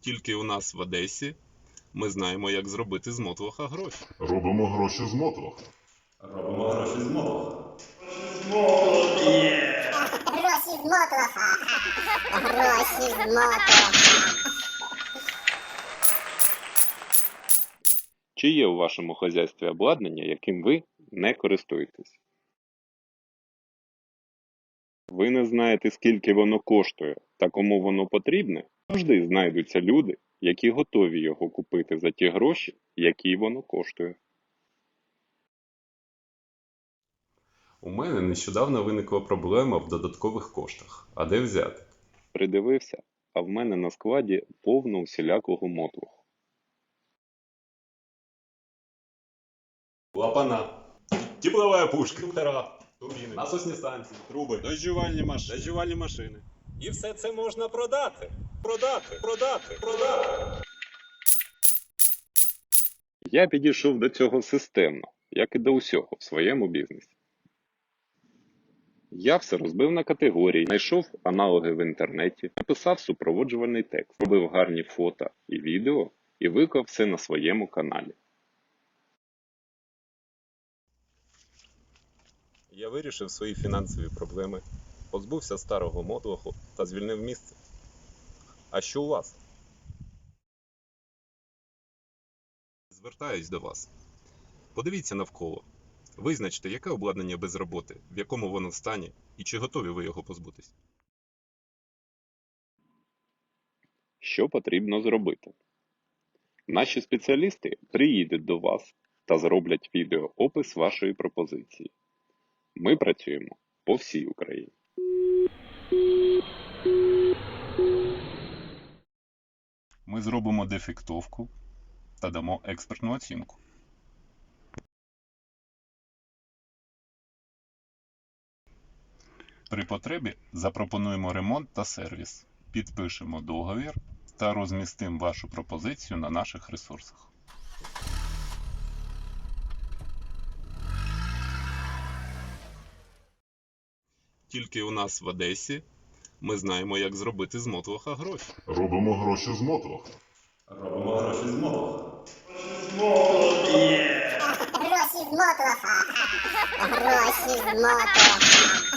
Тільки у нас в Одесі ми знаємо, як зробити з мотлоха гроші. Робимо гроші з мотлох. Робимо гроші з мотлоха. Гроші з мотлоха. Гроші з мотлоха. Чи є у вашому хазяйстві обладнання, яким ви не користуєтесь? Ви не знаєте, скільки воно коштує та кому воно потрібне? Завжди знайдуться люди, які готові його купити за ті гроші, які воно коштує. У мене нещодавно виникла проблема в додаткових коштах. А де взяти? Придивився, а в мене на складі повно усілякого мотлуху. Лапана. Тепловая пушка. Турбіни. Насосні станції. Труби. Дождювальні машини. Дождювальні машини. І все це можна продати. Продати, продати, продати. Я підійшов до цього системно, як і до усього в своєму бізнесі. Я все розбив на категорії, знайшов аналоги в інтернеті, написав супроводжувальний текст, робив гарні фото і відео і виклав все на своєму каналі. Я вирішив свої фінансові проблеми, позбувся старого мотлоху та звільнив місце. А що у вас? Звертаюсь до вас. Подивіться навколо. Визначте, яке обладнання без роботи, в якому воно стані, і чи готові ви його позбутись. Що потрібно зробити? Наші спеціалісти приїдуть до вас та зроблять відеоопис вашої пропозиції. Ми працюємо по всій Україні. Ми зробимо дефектовку та дамо експертну оцінку. При потребі запропонуємо ремонт та сервіс, підпишемо договір та розмістимо вашу пропозицію на наших ресурсах. Тільки у нас в Одесі ми знаємо, як зробити з мотлоха гроші. Робимо гроші з мотлоха. Робимо гроші з мотлоха. Гроші з мотлоха. Гроші з мотлоха.